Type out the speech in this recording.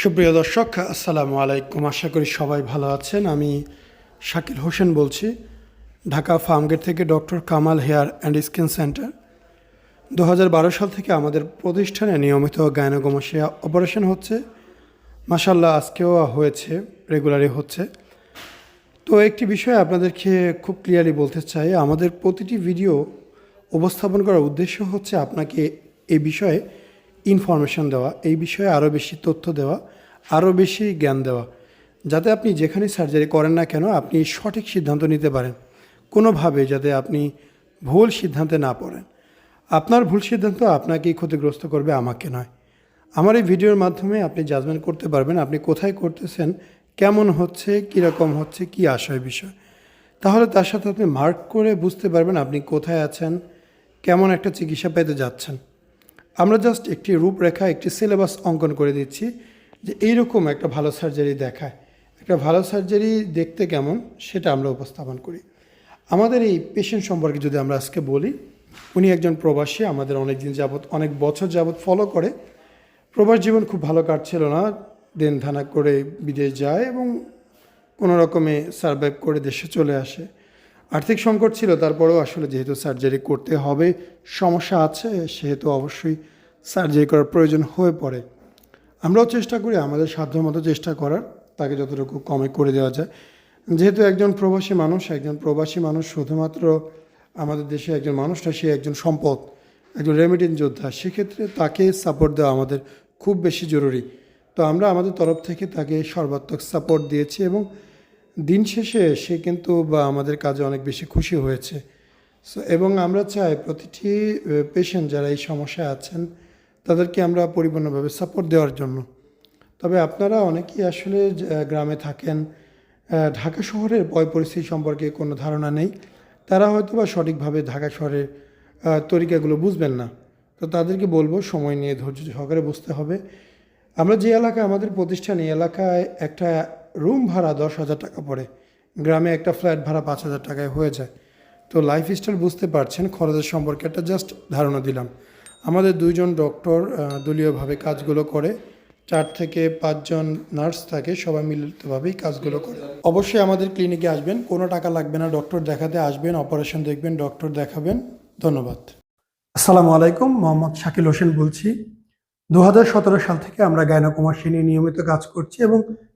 সুপ্রিয় দর্শক, আসসালামু আলাইকুম। আশা করি সবাই ভালো আছেন। আমি শাকিল হোসেন বলছি, ঢাকা ফার্মগেট থেকে doctor Kamal hair and skin centre. দু হাজার বারো সাল থেকে আমাদের প্রতিষ্ঠানে নিয়মিত গায়নোগোমাসিয়া অপারেশন হচ্ছে। মাসাল্লাহ আজকেও হয়েছে, রেগুলারই হচ্ছে। তো একটি বিষয় আপনাদেরকে খুব ক্লিয়ারলি বলতে চাই, আমাদের প্রতিটি ভিডিও উপস্থাপন করার উদ্দেশ্য হচ্ছে আপনাকে এই বিষয়ে ইনফরমেশন দেওয়া, এই বিষয়ে আরও বেশি তথ্য দেওয়া আরও বেশি জ্ঞান দেওয়া, যাতে আপনি যেখানে সার্জারি করেন না কেন আপনি সঠিক সিদ্ধান্ত নিতে পারেন। কোনোভাবে যাতে আপনি ভুল সিদ্ধান্তে না পড়েন। আপনার ভুল সিদ্ধান্ত আপনাকেই ক্ষতিগ্রস্ত করবে, আমাকে নয়। আমার এই ভিডিওর মাধ্যমে আপনি জাজমেন্ট করতে পারবেন, আপনি কোথায় করতেছেন, কেমন হচ্ছে, কীরকম হচ্ছে, কী আশয় বিষয়। তাহলে তার সাথে আপনি মার্ক করে বুঝতে পারবেন আপনি কোথায় আছেন, কেমন একটা চিকিৎসা পেতে যাচ্ছেন। আমরা জাস্ট একটি রূপরেখা, একটি সিলেবাস অঙ্কন করে দিচ্ছি যে এইরকম একটা ভালো সার্জারি দেখায়। একটা ভালো সার্জারি দেখতে কেমন সেটা আমরা উপস্থাপন করি। আমাদের এই পেশেন্ট সম্পর্কে যদি আমরা আজকে বলি, উনি একজন প্রবাসী, আমাদের অনেক দিন যাবৎ, অনেক বছর যাবৎ ফলো করে। প্রবাস জীবন খুব ভালো কাটছিল না, দেন ধানা করে বিদেশ যায় এবং কোনো রকমে সার্ভাইভ করে দেশে চলে আসে। আর্থিক সংকট ছিল, তারপরেও আসলে যেহেতু সার্জারি করতে হবে, সমস্যা আছে, সেহেতু অবশ্যই সার্জারি করার প্রয়োজন হয়ে পড়ে। আমরাও চেষ্টা করি, আমাদের সাধ্যমতো চেষ্টা করার, তাকে যতটুকু কমে করে দেওয়া যায়। যেহেতু একজন প্রবাসী মানুষ, একজন প্রবাসী মানুষ শুধুমাত্র আমাদের দেশে একজন মানুষ না, সে একজন সম্পদ, একজন রেমিডেন্ট যোদ্ধা, সেক্ষেত্রে তাকে সাপোর্ট দেওয়া আমাদের খুব বেশি জরুরি। তো আমরা আমাদের তরফ থেকে তাকে সর্বাত্মক সাপোর্ট দিয়েছি এবং দিন শেষে সে কিন্তু বা আমাদের কাজে অনেক বেশি খুশি হয়েছে। সো এবং আমরা চাই প্রতিটি পেশেন্ট যারা এই সমস্যায় আছেন, তাদেরকে আমরা পরিপূর্ণভাবে সাপোর্ট দেওয়ার জন্য। তবে আপনারা অনেকেই আসলে গ্রামে থাকেন ঢাকা শহরের বয় পরিস্থিতি সম্পর্কে কোনো ধারণা নেই। তারা হয়তো বা সঠিকভাবে ঢাকা শহরের তরিকাগুলো বুঝবেন না। তো তাদেরকে বলব, সময় নিয়ে ধৈর্য সহকারে বুঝতে হবে। আমরা যে এলাকায়, আমাদের প্রতিষ্ঠান এই এলাকায় একটা রুম ভাড়া দশ হাজার টাকা পড়ে। গ্রামে একটা ফ্ল্যাট ভাড়া পাঁচ হাজার টাকায় হয়ে যায়। তো লাইফ স্টাইল বুঝতে পারছেন, খরচের সম্পর্কে একটা জাস্ট ধারণা দিলাম। আমাদের দুইজন ডক্টর দলীয়ভাবে কাজগুলো করে। চার থেকে পাঁচজন নার্স থাকে, সবাই মিলিতভাবেই কাজগুলো করে। অবশ্যই আমাদের ক্লিনিকে আসবেন, কোনো টাকা লাগবে না ডক্টর দেখাতে আসবেন অপারেশন দেখবেন ডক্টর দেখাবেন। ধন্যবাদ। আসসালামু আলাইকুম, মোহাম্মদ শাকিল হোসেন বলছি। দু হাজার সতেরো সাল থেকে আমরা গায়নাকুমাসী নিয়ে নিয়মিত কাজ করছি এবং